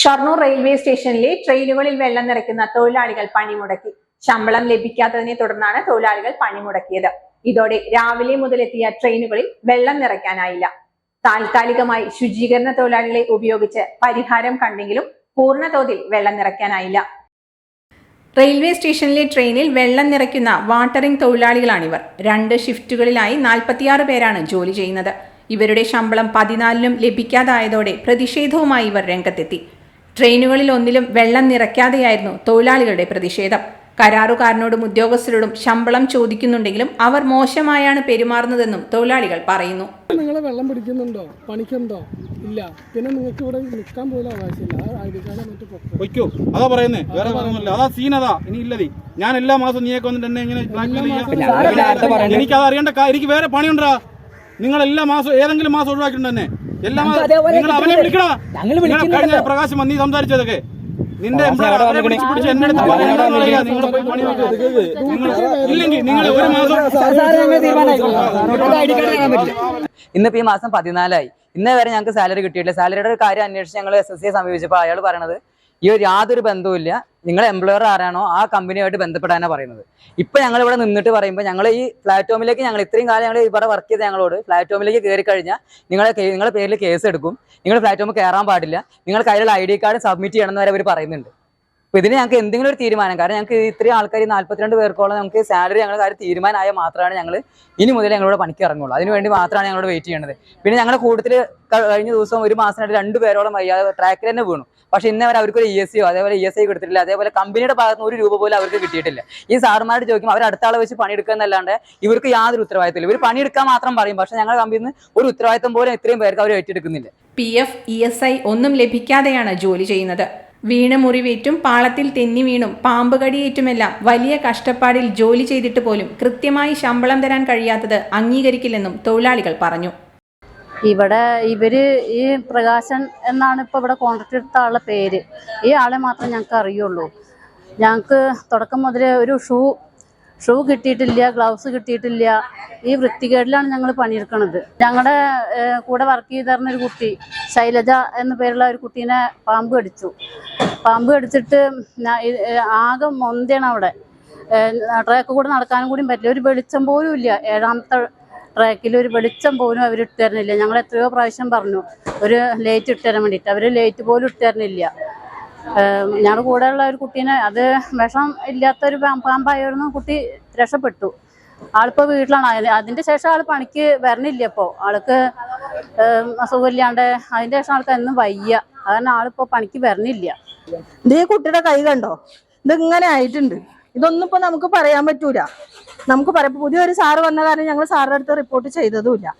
Shoranur railway സ്റ്റേഷനിലെ ട്രെയിനുകളിൽ വെള്ളം നിറയ്ക്കുന്ന തൊഴിലാളികൾ പണിമുടക്കി. ശമ്പളം ലഭിക്കാത്തതിനെ തുടർന്നാണ് തൊഴിലാളികൾ പണിമുടക്കിയത്. ഇതോടെ രാവിലെ മുതൽ എത്തിയ ട്രെയിനുകളിൽ വെള്ളം നിറയ്ക്കാനായില്ല. താൽക്കാലികമായി ശുചീകരണ തൊഴിലാളികളെ ഉപയോഗിച്ച് പരിഹാരം കണ്ടെങ്കിലും പൂർണതോതിൽ വെള്ളം നിറയ്ക്കാനായില്ല. റെയിൽവേ സ്റ്റേഷനിലെ ട്രെയിനിൽ വെള്ളം നിറയ്ക്കുന്ന വാട്ടറിംഗ് തൊഴിലാളികളാണിവർ. രണ്ട് ഷിഫ്റ്റുകളിലായി നാൽപ്പത്തിയാറ് പേരാണ് ജോലി ചെയ്യുന്നത്. ഇവരുടെ ശമ്പളം പതിനാലിനും ലഭിക്കാതായതോടെ പ്രതിഷേധവുമായി ഇവർ രംഗത്തെത്തി. ട്രെയിനുകളിൽ ഒന്നിലും വെള്ളം നിറയ്ക്കാതെയായിരുന്നു തൊഴിലാളികളുടെ പ്രതിഷേധം. കരാറുകാരനോടും ഉദ്യോഗസ്ഥരോടും ശമ്പളം ചോദിക്കുന്നുണ്ടെങ്കിലും അവർ മോശമായാണ് പെരുമാറുന്നതെന്നും തൊഴിലാളികൾ പറയുന്നു. നിങ്ങൾ വെള്ളം പിടിക്കുന്നുണ്ടോ? പണിക്കുണ്ടോ? ഇല്ല. പിന്നെ നിങ്ങൾക്ക് ഇവിടെ നിൽക്കാൻ പോലും അവകാശമില്ല. ആ ഐ കാർഡ് മറ്റു പൊക്കം? വയ്ക്കോ അതാ പറയുന്നേ. വേറെ പറയുന്നില്ല. അതാ സീൻ അതാ. ഇനി ഇല്ലതി ഞാൻ എല്ലാ മാസവും നീയൊക്കെ വന്നിട്ട് എന്നെ ഇങ്ങനെ blackmail എനിക്ക് അറിയണ്ട. അറിയേണ്ട എനിക്ക് വേറെ പണിയുണ്ടാ. നിങ്ങൾ എല്ലാ മാസവും ഏതെങ്കിലും മാസം ഒഴിവാക്കിയിട്ടുണ്ട് കഴിഞ്ഞ പ്രകാശം നീ സംസാരിച്ചതൊക്കെ നിന്റെ ഇന്നിപ്പോ ഈ മാസം പതിനാലായി ഇന്നേ വരെ ഞങ്ങൾക്ക് സാലറി കിട്ടിയിട്ടില്ല സാലറിയുടെ ഒരു കാര്യം അന്വേഷിച്ച് ഞങ്ങൾ എസ് എസ് സിയെ സമീപിച്ചപ്പോൾ അയാൾ പറയണത് ഈ ഒരു യാതൊരു ബന്ധവുമില്ല. നിങ്ങൾ എംപ്ലോയർ ആരാണോ ആ കമ്പനിയുമായിട്ട് ബന്ധപ്പെടാനാണ് പറയുന്നത്. ഇപ്പൊ ഞങ്ങൾ ഇവിടെ നിന്നിട്ട് പറയുമ്പോൾ ഞങ്ങൾ ഈ പ്ലാറ്റ്ഫോമിലേക്ക് ഞങ്ങൾ ഇത്രയും കാലം ഞങ്ങൾ ഇവിടെ വർക്ക് ചെയ്ത ഞങ്ങളോട് പ്ലാറ്റ്ഫോമിലേക്ക് കയറി കഴിഞ്ഞാൽ നിങ്ങളെ നിങ്ങളുടെ പേരിൽ കേസ് എടുക്കും. നിങ്ങൾ പ്ലാറ്റ്ഫോമിൽ കയറാൻ പാടില്ല. നിങ്ങൾ കയ്യിലുള്ള ഐ ഡി കാർഡ് സബ്മിറ്റ് ചെയ്യണം എന്ന് വരെ അവർ പറയുന്നുണ്ട്. അപ്പൊ ഇതിന് ഞങ്ങൾക്ക് എന്തെങ്കിലും ഒരു തീരുമാനം. കാരണം ഞങ്ങൾക്ക് ഇത്രയും ആൾക്കാർ നാല്പത്തിരണ്ട് പേർക്കോളം നമുക്ക് സാലറി ഞങ്ങളുടെ കാര്യം തീരുമാനമായ മാത്രമാണ് ഞങ്ങൾ ഇനി മുതൽ ഞങ്ങളോട് പണിക്ക് ഇറങ്ങുള്ളൂ. അതിനുവേണ്ടി മാത്രമാണ് ഞങ്ങളോട് വെയിറ്റ് ചെയ്യേണ്ടത് പിന്നെ ഞങ്ങളുടെ കൂട്ടത്തിൽ കഴിഞ്ഞ ദിവസം ഒരു മാസമായിട്ട് രണ്ട് പേരോളം വയ്യാതെ ട്രാക്കിൽ തന്നെ വീണു. പക്ഷെ ഇന്നേ വരെ അവർക്ക് ഒരു ഇ എസ് സിയോ അതേപോലെ ഇ എസ് ഐ കൊടുത്തിട്ടില്ല. അതേപോലെ കമ്പനിയുടെ ഭാഗത്ത് ഒരു രൂപ പോലും അവർക്ക് കിട്ടിയിട്ടില്ല. ഈ സാറുമാരോട് ചോദിക്കും അവർ അടുത്ത ആളെ വെച്ച് പണിയെടുക്കുക എന്നല്ലാണ്ട് ഇവർക്ക് യാതൊരു ഉത്തരവാദിത്തമില്ല ഇവർ പണിയെടുക്കാൻ മാത്രം പറയും. പക്ഷെ ഞങ്ങളുടെ കമ്പനിയിൽ നിന്ന് ഒരു ഉത്തരവാദിത്തം പോലും ഇത്രയും പേർക്ക് അവർ ഏറ്റെടുക്കുന്നില്ല. P F E S I ഒന്നും ലഭിക്കാതെയാണ് ജോലി ചെയ്യുന്നത്. വീണ് മുറിവേറ്റും പാളത്തിൽ തെന്നി വീണും പാമ്പ് കടിയേറ്റുമെല്ലാം വലിയ കഷ്ടപ്പാടിൽ ജോലി ചെയ്തിട്ട് പോലും കൃത്യമായി ശമ്പളം തരാൻ കഴിയാത്തത് അംഗീകരിക്കില്ലെന്നും തൊഴിലാളികൾ പറഞ്ഞു. ഇവിടെ ഇവർ ഈ പ്രകാശൻ എന്നാണ് ഇപ്പൊ ഇവിടെ കോൺട്രാക്ട് എടുത്ത ആളുടെ പേര്. ഈ ആളെ മാത്രം ഞങ്ങൾക്ക് അറിയുള്ളൂ. ഞങ്ങൾക്ക് തുടക്കം മുതലേ ഒരു ഷൂ ഷൂ കിട്ടിയിട്ടില്ല ഗ്ലൗസ് കിട്ടിയിട്ടില്ല. ഈ വൃത്തികേടിലാണ് ഞങ്ങൾ പണിയെടുക്കുന്നത് ഞങ്ങളുടെ കൂടെ വർക്ക് ചെയ്തിരുന്ന ഒരു കുട്ടി ശൈലജ എന്ന പേരുള്ള ഒരു കുട്ടീനെ പാമ്പ് കടിച്ചു. പാമ്പ് കടിച്ചിട്ട് ആകെ മൊന്തയാണ് അവിടെ. ട്രാക്ക് കൂടെ നടക്കാനും കൂടി പറ്റില്ല. ഒരു വെളിച്ചം പോലും ഇല്ല. ഏഴാമത്തെ ട്രാക്കിൽ ഒരു വെളിച്ചം പോലും അവർ ഇട്ട് തരുന്നില്ല ഞങ്ങൾ എത്രയോ പ്രാവശ്യം പറഞ്ഞു. ഒരു ലൈറ്റ് ഇട്ട് തരാൻ വേണ്ടിയിട്ട്. അവർ ലൈറ്റ് പോലും ഇട്ട് തരുന്നില്ല ഞങ്ങളുടെ കൂടെയുള്ള ഒരു കുട്ടീനെ അത് വിഷം ഇല്ലാത്തൊരു പാമ്പായിരുന്നു. കുട്ടി രക്ഷപ്പെട്ടു. ആളിപ്പോൾ വീട്ടിലാണ്. അതി- അതിന്റെ ശേഷം ആൾ പണിക്ക് വരണില്ല ഇപ്പോ. ആൾക്ക് അസുഖമില്ലാണ്ട് അതിന്റെ ശേഷം ആൾക്ക് എന്നും വയ്യ. കാരണം ആളിപ്പോൾ പണിക്ക് വരണില്ല. ഇത് ഈ കുട്ടിയുടെ കൈ കണ്ടോ? ഇത് ഇങ്ങനെ ആയിട്ടുണ്ട്. ഇതൊന്നും ഇപ്പൊ നമുക്ക് പറയാൻ പറ്റൂല. നമുക്ക് പറയാം. പുതിയൊരു സാറ് വന്ന കാരണം ഞങ്ങൾ സാറിന്റെ അടുത്ത് റിപ്പോർട്ട് ചെയ്തതുമില്ല.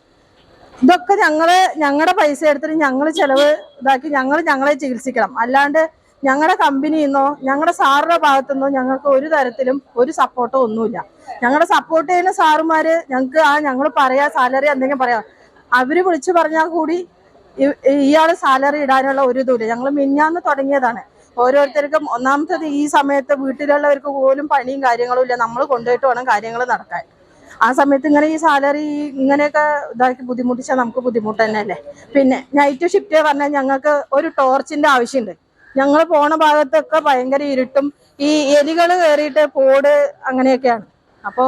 ഇതൊക്കെ ഞങ്ങൾ ഞങ്ങളുടെ പൈസ എടുത്തിട്ട് ഞങ്ങൾ ചെലവ് ഇതാക്കി ഞങ്ങൾ ഞങ്ങളെ ചികിത്സിക്കണം. അല്ലാണ്ട് ഞങ്ങളുടെ കമ്പനിയിൽ നിന്നോ ഞങ്ങളുടെ സാറിന്റെ ഭാഗത്തു നിന്നോ ഞങ്ങൾക്ക് ഒരു തരത്തിലും ഒരു സപ്പോർട്ടോ ഒന്നുമില്ല. ഞങ്ങളുടെ സപ്പോർട്ട് ചെയ്യുന്ന സാറുമാര് ഞങ്ങൾക്ക് ആ ഞങ്ങൾ പറയാ സാലറി എന്തെങ്കിലും പറയാ. അവർ വിളിച്ചു പറഞ്ഞാൽ കൂടി ഇയാൾ സാലറി ഇടാനുള്ള ഒരു ഇതുമില്ല. ഞങ്ങൾ മിന്നാന്ന് തുടങ്ങിയതാണ്. ഓരോരുത്തർക്കും ഒന്നാമത്തത് ഈ സമയത്ത് വീട്ടിലുള്ളവർക്ക് പോലും പണിയും കാര്യങ്ങളും ഇല്ല. നമ്മൾ കൊണ്ടുപോയിട്ട് വേണം കാര്യങ്ങൾ നടക്കാൻ. ആ സമയത്ത് ഇങ്ങനെ ഈ സാലറി ഇങ്ങനെയൊക്കെ ഇതാക്കി ബുദ്ധിമുട്ടിച്ചാൽ നമുക്ക് ബുദ്ധിമുട്ട് തന്നെയല്ലേ? പിന്നെ നൈറ്റ് ഷിഫ്റ്റ് പറഞ്ഞാൽ ഞങ്ങൾക്ക് ഒരു ടോർച്ചിന്റെ ആവശ്യമുണ്ട്. ഞങ്ങൾ പോണ ഭാഗത്തൊക്കെ ഭയങ്കര ഇരുട്ടും. ഈ എലികൾ കയറിയിട്ട് പോട് അങ്ങനെയൊക്കെയാണ്. അപ്പോ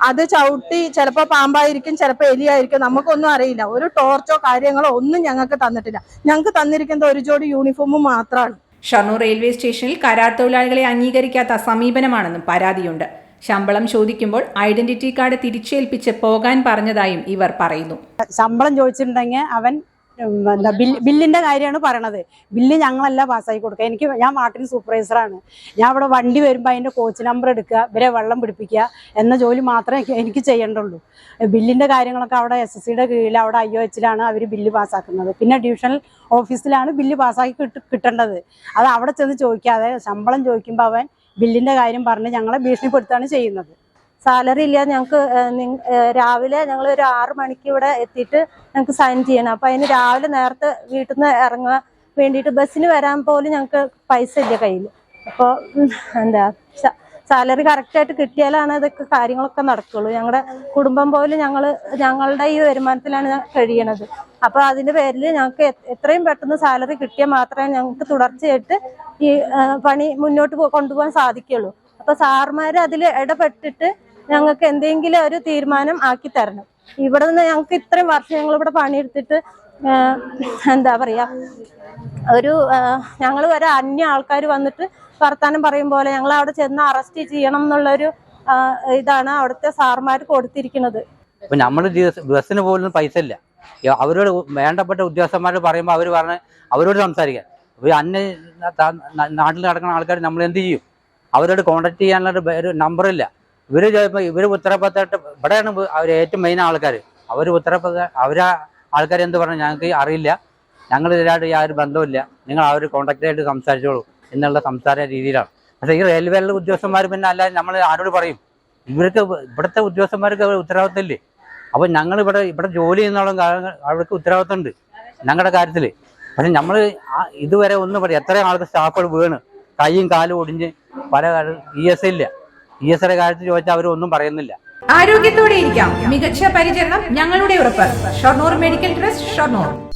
അത് ചവിട്ടി ചിലപ്പോ പാമ്പായിരിക്കും ചിലപ്പോ എലിയായിരിക്കും. നമുക്കൊന്നും അറിയില്ല. ഒരു ടോർച്ചോ കാര്യങ്ങളോ ഒന്നും ഞങ്ങൾക്ക് തന്നിട്ടില്ല. ഞങ്ങൾക്ക് തന്നിരിക്കുന്നത് ഒരു ജോഡി യൂണിഫോമും മാത്രമാണ് ഷണ്ണൂർ റെയിൽവേ സ്റ്റേഷനിൽ കരാർ തൊഴിലാളികളെ അംഗീകരിക്കാത്ത സമീപനമാണെന്നും പരാതിയുണ്ട്. ശമ്പളം ചോദിക്കുമ്പോൾ ഐഡന്റിറ്റി കാർഡ് തിരിച്ചേൽപ്പിച്ച് പോകാൻ പറഞ്ഞതായും ഇവർ പറയുന്നു. ശമ്പളം ചോദിച്ചിട്ടുണ്ടെങ്കിൽ അവൻ എന്താ ബില്ല് ബില്ലിന്റെ കാര്യമാണ് പറയണത്. ബില്ല് ഞങ്ങളല്ല പാസ്സാക്കി കൊടുക്കുക. എനിക്ക് ഞാൻ വാട്ടിന് സൂപ്പർവൈസറാണ് ഞാൻ അവിടെ വണ്ടി വരുമ്പോൾ അതിന്റെ കോച്ച് നമ്പർ എടുക്കുക ഇവരെ വെള്ളം പിടിപ്പിക്കുക എന്ന ജോലി മാത്രമേ എനിക്ക് ചെയ്യേണ്ടുള്ളൂ. ബില്ലിന്റെ കാര്യങ്ങളൊക്കെ അവിടെ എസ് എസ് സിയുടെ കീഴിൽ അവിടെ ഐ ഒ എച്ചിലാണ് അവർ ബില്ല് പാസ്സാക്കുന്നത്. പിന്നെ ഡിവിഷണൽ ഓഫീസിലാണ് ബില്ല് പാസ്സാക്കി കിട്ട- കിട്ടേണ്ടത്. അത് അവിടെ ചെന്ന് ചോദിക്കാതെ ശമ്പളം ചോദിക്കുമ്പോൾ അവൻ ബില്ലിന്റെ കാര്യം പറഞ്ഞ് ഞങ്ങളെ ഭീഷണിപ്പെടുത്തുകയാണ് ചെയ്യുന്നത്. സാലറി ഇല്ല. ഞങ്ങൾക്ക് രാവിലെ ഞങ്ങൾ ഒരു ആറു മണിക്ക് ഇവിടെ എത്തിയിട്ട് ഞങ്ങൾക്ക് സൈൻ ചെയ്യണം. അപ്പൊ അതിന് രാവിലെ നേരത്തെ വീട്ടിൽ നിന്ന് ഇറങ്ങാൻ വേണ്ടിയിട്ട് ബസ്സിന് വരാൻ പോലും ഞങ്ങൾക്ക് പൈസ ഇല്ല കയ്യിൽ അപ്പോൾ എന്താ സാലറി കറക്റ്റായിട്ട് കിട്ടിയാലാണ് ഇതൊക്കെ കാര്യങ്ങളൊക്കെ നടക്കുള്ളൂ. ഞങ്ങളുടെ കുടുംബം പോലും ഞങ്ങൾ ഞങ്ങളുടെ ഈ വരുമാനത്തിലാണ് കഴിയണത്. അപ്പൊ അതിന്റെ പേരിൽ ഞങ്ങൾക്ക് എത്രയും പെട്ടെന്ന് സാലറി കിട്ടിയാൽ മാത്രമേ ഞങ്ങൾക്ക് തുടർച്ചയായിട്ട് ഈ പണി മുന്നോട്ട് കൊണ്ടുപോകാൻ സാധിക്കുള്ളൂ. അപ്പൊ സാർമാർ അതിൽ ഇടപെട്ടിട്ട് ഞങ്ങൾക്ക് എന്തെങ്കിലും ഒരു തീരുമാനം ആക്കി തരണം. ഇവിടെ നിന്ന് ഞങ്ങൾക്ക് ഇത്രയും വർഷം ഞങ്ങൾ ഇവിടെ പണിയെടുത്തിട്ട് എന്താ പറയാ ഒരു ഞങ്ങൾ വരെ അന്യ ആൾക്കാർ വന്നിട്ട് വർത്താനം പറയും പോലെ ഞങ്ങൾ അവിടെ ചെന്ന് അറസ്റ്റ് ചെയ്യണം എന്നുള്ളൊരു ഇതാണ് അവിടുത്തെ സാർമാർ കൊടുത്തിരിക്കുന്നത്. നമ്മൾ ബസ്സിന് പോലും പൈസ ഇല്ല. അവരോട് വേണ്ടപ്പെട്ട ഉദ്യോഗസ്ഥന്മാരോട് പറയുമ്പോൾ അവർ പറഞ്ഞ് അവരോട് സംസാരിക്കാൻ ഇപ്പൊ അന്യ നാട്ടിൽ നടക്കുന്ന ആൾക്കാർ നമ്മൾ എന്ത് ചെയ്യും? അവരോട് കോണ്ടാക്ട് ചെയ്യാനുള്ള ഒരു നമ്പറില്ല ഇവർ ഇവർ ഉത്തരവാദിത്തമായിട്ട് ഇവിടെയാണ് അവർ ഏറ്റവും മെയിൻ ആൾക്കാർ അവർ ഉത്തരവാദിത്ത അവരാ ആൾക്കാർ എന്ത് പറഞ്ഞു ഞങ്ങൾക്ക് അറിയില്ല. ഞങ്ങൾ ഇതിലായിട്ട് യാതൊരു ബന്ധമില്ല നിങ്ങൾ അവർ കോണ്ടാക്ട് ആയിട്ട് സംസാരിച്ചോളൂ എന്നുള്ള സംസാര രീതിയിലാണ്. പക്ഷേ ഈ റെയിൽവേയിലെ ഉദ്യോഗസ്ഥന്മാർ പിന്നെ അല്ലാതെ നമ്മൾ ആരോട് പറയും? ഇവർക്ക് ഇവിടുത്തെ ഉദ്യോഗസ്ഥന്മാർക്ക് ഉത്തരവാദിത്തമില്ലേ? അപ്പോൾ ഞങ്ങൾ ഇവിടെ ഇവിടെ ജോലി ചെയ്യുന്നോളം അവർക്ക് ഉത്തരവാദിത്തമുണ്ട് ഞങ്ങളുടെ കാര്യത്തിൽ പക്ഷെ നമ്മൾ ഇതുവരെ ഒന്നും പറയും എത്ര ആൾക്ക് സ്റ്റാഫുകൾ വീണ് കൈയും കാലും ഒടിഞ്ഞ് പല ഇ എസ് ഇല്ല. ഇ എസ് കാര്യത്തിൽ ചോദിച്ചാൽ അവർ ഒന്നും പറയുന്നില്ല. ആരോഗ്യത്തോടെ ഇരിക്കാം. മികച്ച പരിചരണം ഞങ്ങളുടെ ഉറപ്പ്. Shoranur medical trust Shoranur.